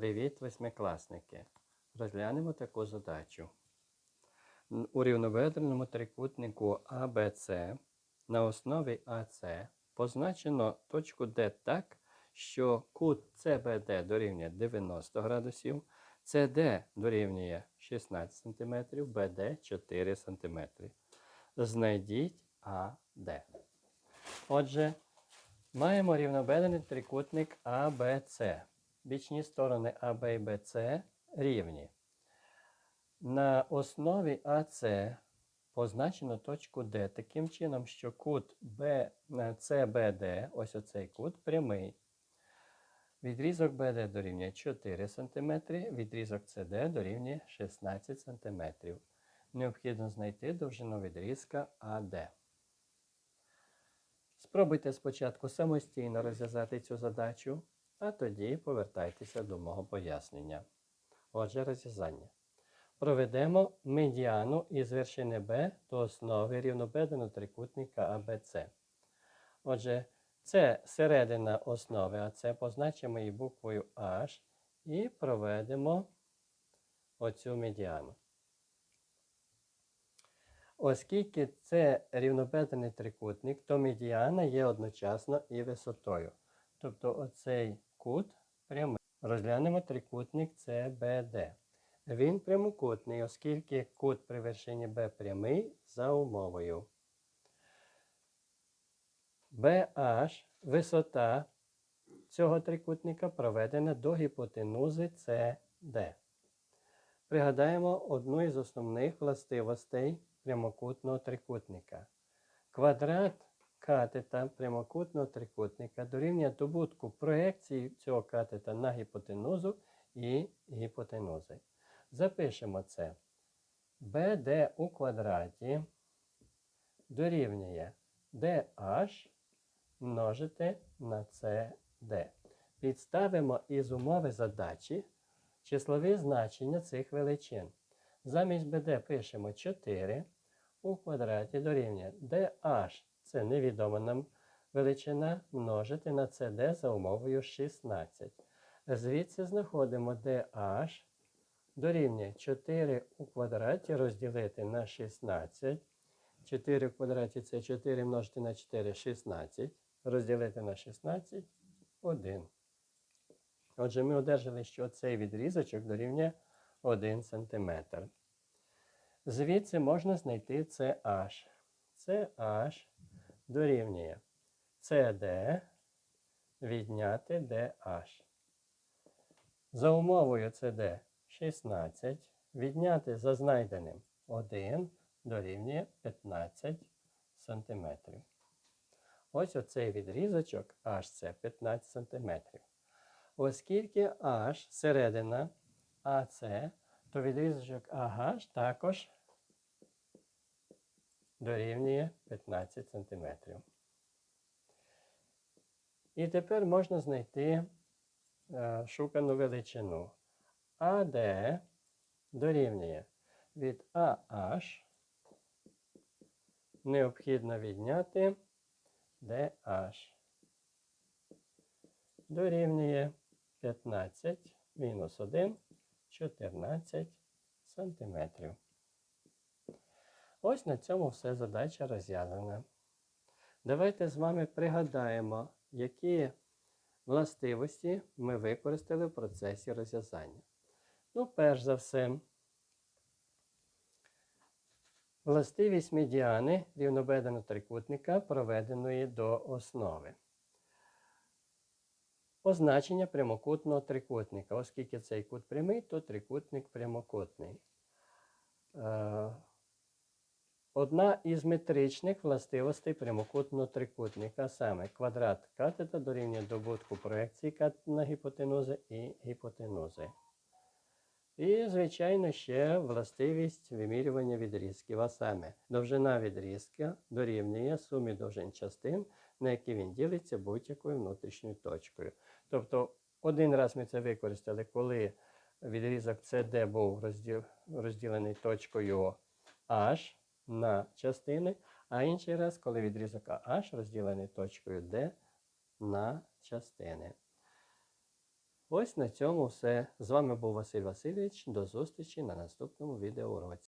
Привіт, восьмикласники! Розглянемо таку задачу. У рівноведеному трикутнику ABC на основі АС позначено точку D так, що кут CBD дорівнює 90 градусів, CD дорівнює 16 см, BD 4 см. Знайдіть AD. Отже, Маємо рівноведений трикутник ABC. Бічні сторони АБ і БЦ рівні. На основі АС позначено точку D таким чином, що кут CBD, ось оцей кут, прямий. Відрізок BD дорівнює 4 см, відрізок CD дорівнює 16 см. Необхідно знайти довжину відрізка AD. Спробуйте спочатку самостійно розв'язати цю задачу, а тоді повертайтеся до мого пояснення. Отже, розв'язання. Проведемо медіану із вершини Б до основи рівнобедреного трикутника ABC. Отже, це середина основи, а це позначимо її буквою H і проведемо оцю медіану. Оскільки це рівнобедрений трикутник, то медіана є одночасно і висотою. Тобто оцей кут прямий. Розглянемо трикутник CBD. Він прямокутний, оскільки кут при вершині B прямий за умовою. BH висота цього трикутника проведена до гіпотенузи CD. Пригадаємо одну із основних властивостей прямокутного трикутника. Квадрат катета прямокутного трикутника дорівнює добутку проекції цього катета на гіпотенузу і гіпотенузи. Запишемо це. BD у квадраті дорівнює DH множити на CD. Підставимо із умови задачі числові значення цих величин. Замість BD пишемо 4 у квадраті дорівнює DH це невідома нам величина множити на CD за умовою 16. Звідси знаходимо DH дорівнює 4 у квадраті розділити на 16. 4 в квадраті це 4 множити на 4 16. Розділити на 16 1. Отже, ми одержали, що цей відрізочок дорівнює 1 см. Звідси можна знайти CH. CH дорівнює CD відняти DH. За умовою CD 16 відняти за знайденим 1 дорівнює 15 см. Ось оцей відрізочок H це 15 см. Оскільки H середина AC, то відрізочок AH також дорівнює 15 см. І тепер можна знайти е, шукану величину. AD дорівнює від AH необхідно відняти DH. Дорівнює 15 мінус 1 14 сантиметрів. Ось на цьому все задача розв'язана. Давайте з вами пригадаємо, які властивості ми використали в процесі розв'язання. Ну, перш за все, властивість медіани рівнобедреного трикутника, проведеної до основи. Позначення прямокутного трикутника. Оскільки цей кут прямий, то трикутник прямокутний. Одна із метричних властивостей прямокутного трикутника, саме квадрат катета дорівнює добутку проекції на гіпотенузи і гіпотенузи. І, звичайно, ще властивість вимірювання відрізків, а саме довжина відрізка дорівнює сумі довжин частин, на які він ділиться будь-якою внутрішньою точкою. Тобто, один раз ми це використали, коли відрізок CD був розділ- розділений точкою H на частини, а інший раз, коли відрізок H розділений точкою D на частини. Ось на цьому все. З вами був Василь Васильович. До зустрічі на наступному відеоуроці.